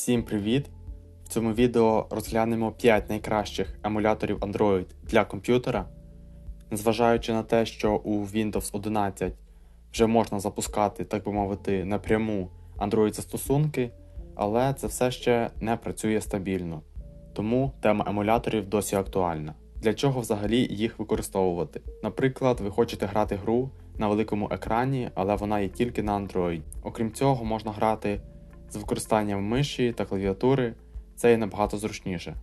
Всім привіт! В цьому відео розглянемо 5 найкращих емуляторів Android для комп'ютера. Незважаючи на те, що у Windows 11 вже можна запускати, так би мовити, напряму Android застосунки, але це все ще не працює стабільно. Тому тема емуляторів досі актуальна. Для чого взагалі їх використовувати? Наприклад, ви хочете грати гру на великому екрані, але вона є тільки на Android. Окрім цього, можна грати з використанням миші та клавіатури, це є набагато зручніше.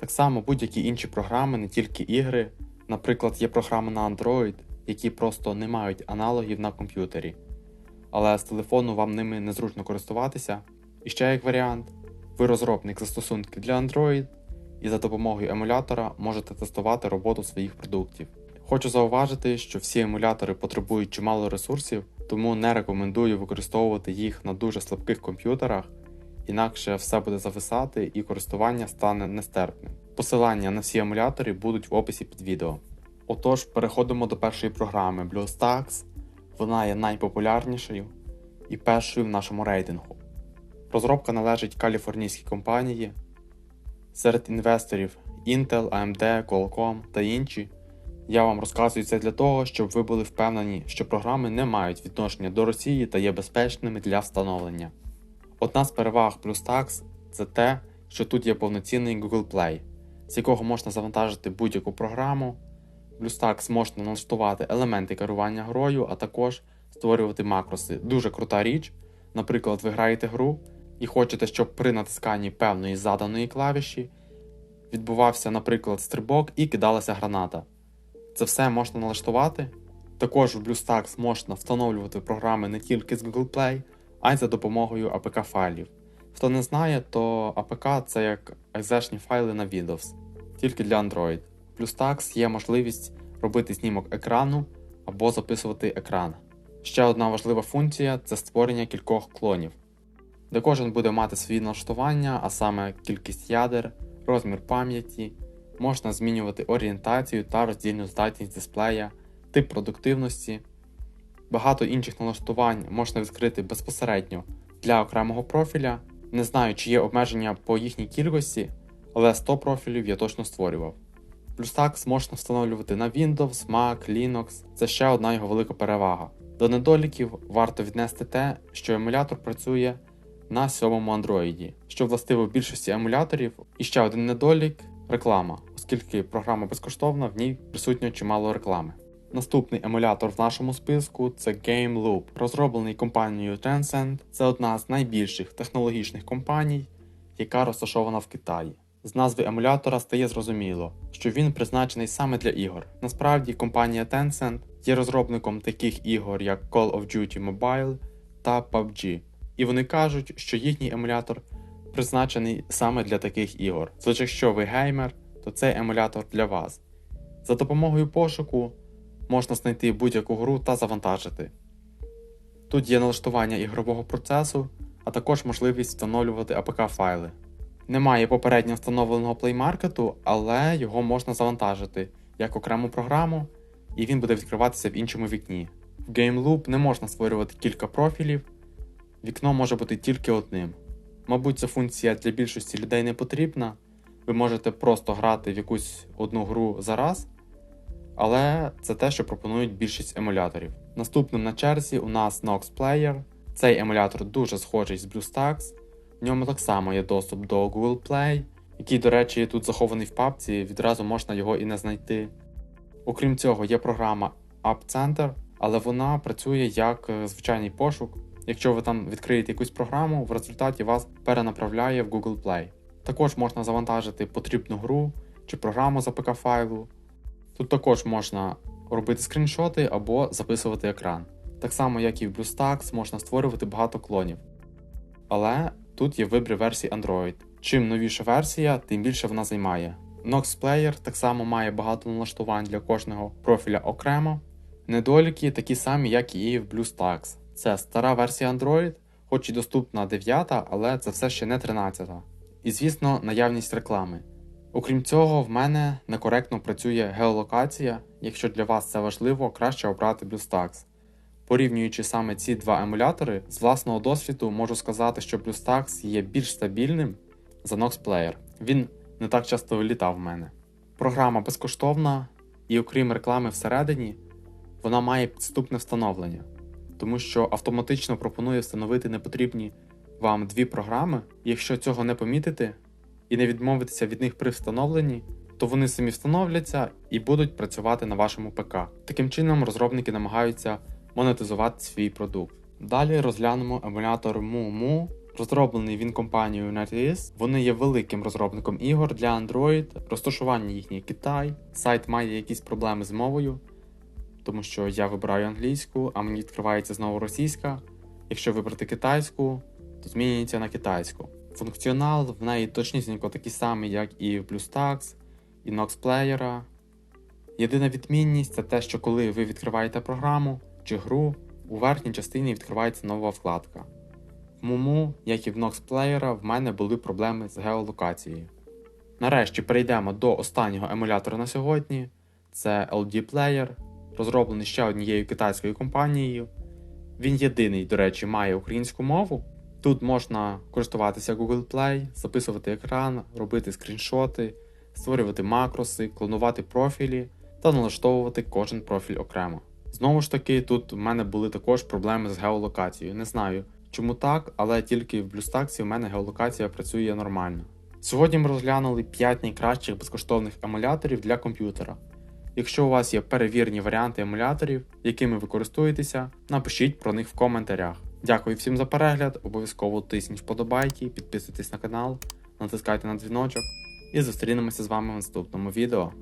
Так само будь-які інші програми, не тільки ігри, наприклад, є програми на Android, які просто не мають аналогів на комп'ютері, але з телефону вам ними незручно користуватися. І ще як варіант, ви розробник застосунки для Android і за допомогою емулятора можете тестувати роботу своїх продуктів. Хочу зауважити, що всі емулятори потребують чимало ресурсів, тому не рекомендую використовувати їх на дуже слабких комп'ютерах, інакше все буде зависати і користування стане нестерпним. Посилання на всі емулятори будуть в описі під відео. Отож, переходимо до першої програми BlueStacks. Вона є найпопулярнішою і першою в нашому рейтингу. Розробка належить каліфорнійській компанії. Серед інвесторів Intel, AMD, Qualcomm та інші. Я вам розказую це для того, щоб ви були впевнені, що програми не мають відношення до Росії та є безпечними для встановлення. Одна з переваг BlueStacks – це те, що тут є повноцінний Google Play, з якого можна завантажити будь-яку програму. BlueStacks можна налаштувати елементи керування грою, а також створювати макроси. Дуже крута річ. Наприклад, ви граєте гру і хочете, щоб при натисканні певної заданої клавіші відбувався, наприклад, стрибок і кидалася граната. Це все можна налаштувати. Також в BlueStacks можна встановлювати програми не тільки з Google Play, а й за допомогою APK файлів. Хто не знає, то APK це як екзешні файли на Windows, тільки для Android. В BlueStacks є можливість робити знімок екрану або записувати екран. Ще одна важлива функція це створення кількох клонів, де кожен буде мати свої налаштування, а саме кількість ядер, розмір пам'яті. Можна змінювати орієнтацію та роздільну здатність дисплея, тип продуктивності. Багато інших налаштувань можна відкрити безпосередньо для окремого профіля. Не знаю, чи є обмеження по їхній кількості, але 100 профілів я точно створював. BlueStacks можна встановлювати на Windows, Mac, Linux це ще одна його велика перевага. До недоліків варто віднести те, що емулятор працює на сьомому Android, що властиво більшості емуляторів. І ще один недолік реклама, оскільки програма безкоштовна, в ній присутньо чимало реклами. Наступний емулятор в нашому списку це Game Loop, розроблений компанією Tencent. Це одна з найбільших технологічних компаній, яка розташована в Китаї. З назви емулятора стає зрозуміло, що він призначений саме для ігор. Насправді, компанія Tencent є розробником таких ігор, як Call of Duty Mobile та PUBG, і вони кажуть, що їхній емулятор призначений саме для таких ігор. Тож, якщо ви геймер, то цей емулятор для вас. За допомогою пошуку можна знайти будь-яку гру та завантажити. Тут є налаштування ігрового процесу, а також можливість встановлювати APK файли. Немає попередньо встановленого плеймаркету, але його можна завантажити як окрему програму, і він буде відкриватися в іншому вікні. В GameLoop не можна створювати кілька профілів, вікно може бути тільки одним. Мабуть, ця функція для більшості людей не потрібна. Ви можете просто грати в якусь одну гру за раз, але це те, що пропонують більшість емуляторів. Наступним на черзі у нас Nox Player. Цей емулятор дуже схожий з BlueStacks. В ньому так само є доступ до Google Play, який, до речі, тут захований в папці, відразу можна його і не знайти. Окрім цього, є програма App Center, але вона працює як звичайний пошук. Якщо ви там відкриєте якусь програму, в результаті вас перенаправляє в Google Play. Також можна завантажити потрібну гру чи програму з APK файлу. Тут також можна робити скріншоти або записувати екран. Так само, як і в BlueStacks, можна створювати багато клонів. Але тут є вибір версій Android. Чим новіша версія, тим більше вона займає. Nox Player так само має багато налаштувань для кожного профіля окремо. Недоліки такі самі, як і в BlueStacks. Це стара версія Android, хоч і доступна 9, але це все ще не 13. І звісно, наявність реклами. Окрім цього, в мене некоректно працює геолокація. Якщо для вас це важливо, краще обрати BlueStacks. Порівнюючи саме ці два емулятори, з власного досвіду можу сказати, що BlueStacks є більш стабільним за Nox Player. Він не так часто вилітав в мене. Програма безкоштовна, і окрім реклами всередині, вона має підступне встановлення, тому що автоматично пропонує встановити непотрібні вам дві програми, якщо цього не помітити і не відмовитися від них при встановленні, то вони самі встановляться і будуть працювати на вашому ПК. Таким чином, розробники намагаються монетизувати свій продукт. Далі розглянемо емулятор MuMu. Розроблений він компанією NetEase. Вони є великим розробником ігор для Android, розташування їхній Китай. Сайт має якісь проблеми з мовою, тому що я вибираю англійську, а мені відкривається знову російська. Якщо вибрати китайську, то змінюється на китайську. Функціонал в неї точнісінько такий самий, як і в BlueStacks, і Nox Player. Єдина відмінність це те, що коли ви відкриваєте програму чи гру, у верхній частині відкривається нова вкладка. В Mumu, як і в Nox Player, в мене були проблеми з геолокацією. Нарешті перейдемо до останнього емулятора на сьогодні. Це LD Player, розроблений ще однією китайською компанією. Він єдиний, до речі, має українську мову. Тут можна користуватися Google Play, записувати екран, робити скріншоти, створювати макроси, клонувати профілі та налаштовувати кожен профіль окремо. Знову ж таки, тут в мене були також проблеми з геолокацією. Не знаю, чому так, але тільки в BlueStacks в мене геолокація працює нормально. Сьогодні ми розглянули 5 найкращих безкоштовних емуляторів для комп'ютера. Якщо у вас є перевірні варіанти емуляторів, якими ви користуєтеся, напишіть про них в коментарях. Дякую всім за перегляд, обов'язково тисніть вподобайки, підписуйтесь на канал, натискайте на дзвіночок і зустрінемося з вами в наступному відео.